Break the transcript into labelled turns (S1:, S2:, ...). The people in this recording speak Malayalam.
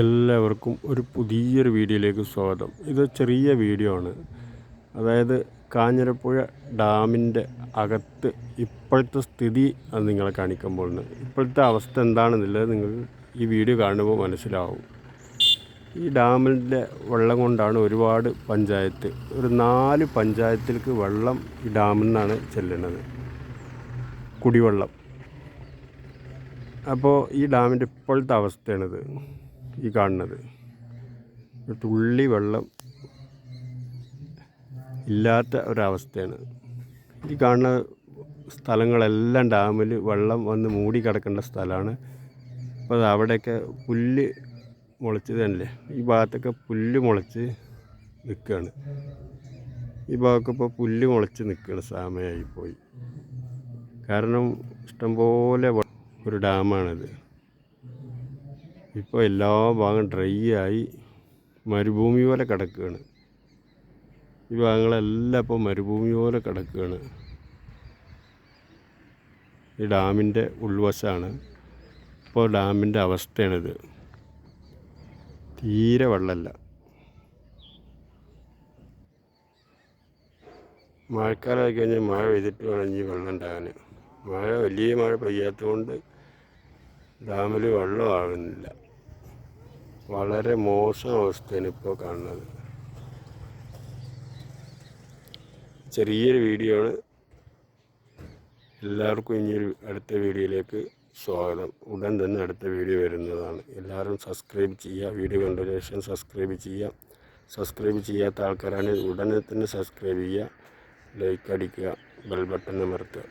S1: എല്ലാവർക്കും ഒരു പുതിയൊരു വീഡിയോയിലേക്ക് സ്വാഗതം. ഇത് ചെറിയ വീഡിയോ ആണ്. അതായത് കാഞ്ഞിരപ്പുഴ ഡാമിന്റെ അകത്ത് ഇപ്പോഴത്തെ സ്ഥിതി അത് നിങ്ങളെ കാണിക്കുമ്പോൾ ഇപ്പോഴത്തെ അവസ്ഥ എന്താണെന്നുള്ളത് നിങ്ങൾ ഈ വീഡിയോ കാണുമ്പോൾ മനസ്സിലാവും. ഈ ഡാമിന്റെ വെള്ളം കൊണ്ടാണ് ഒരുപാട് പഞ്ചായത്ത് ഒരു നാല് പഞ്ചായത്തിലേക്ക് വെള്ളം ഈ ഡാമിൽ നിന്നാണ് ചെല്ലുന്നത്. കുടിവെള്ളം. അപ്പോൾ ഈ ഡാമിന്റെ ഇപ്പോഴത്തെ അവസ്ഥയാണിത്. ഈ കാണുന്നത്. തുള്ളി വെള്ളം ഇല്ലാത്ത ഒരവസ്ഥയാണ്. ഈ കാണുന്ന സ്ഥലങ്ങളെല്ലാം ഡാമിൽ വെള്ളം വന്ന് മൂടി കിടക്കേണ്ട സ്ഥലമാണ്. അപ്പോൾ അവിടെയൊക്കെ പുല്ല് മുളച്ചതല്ലേ ഈ ഭാഗത്തൊക്കെ പുല്ല് മുളച്ച് നിൽക്കുകയാണ്. ഈ ഭാഗമൊക്കെ ഇപ്പോൾ പുല്ല് മുളച്ച് നിൽക്കുന്ന സമയമായി പോയി കാരണം ഇഷ്ടംപോലെ ഒരു ഡാമാണിത്. ഇപ്പോൾ എല്ലാ ഭാഗം ഡ്രൈ ആയി മരുഭൂമി പോലെ കിടക്കുകയാണ്. ഈ ഭാഗങ്ങളെല്ലാം ഇപ്പോൾ മരുഭൂമി പോലെ കിടക്കുകയാണ്. ഈ ഡാമിന്റെ ഉൾവശമാണ്. ഇപ്പോൾ ഡാമിന്റെ അവസ്ഥയാണിത്. തീരെ വെള്ളമല്ല. മഴക്കാലമായി കഴിഞ്ഞാൽ മഴ പെയ്തിട്ട് വേണം ഇനി വെള്ളം ഉണ്ടാകാൻ മഴ വലിയ മഴ പെയ്യാത്തതുകൊണ്ട് ഡാമിൽ വെള്ളമാകുന്നില്ല. വളരെ മോശം അവസ്ഥയാണ് ഇപ്പോൾ കാണുന്നത്. ചെറിയൊരു വീഡിയോ ആണ്. എല്ലാവർക്കും ഇനിയൊരു അടുത്ത വീഡിയോയിലേക്ക് സ്വാഗതം. ഉടൻ തന്നെ അടുത്ത വീഡിയോ വരുന്നതാണ്. എല്ലാവരും സബ്സ്ക്രൈബ് ചെയ്യുക വീഡിയോ കണ്ട ശേഷം സബ്സ്ക്രൈബ് ചെയ്യുക. സബ്സ്ക്രൈബ് ചെയ്യാത്ത ആൾക്കാരാണ് ഉടനെ തന്നെ സബ്സ്ക്രൈബ് ചെയ്യുക. ലൈക്ക് അടിക്കുക ബെൽ ബട്ടൺ അമർത്തുക.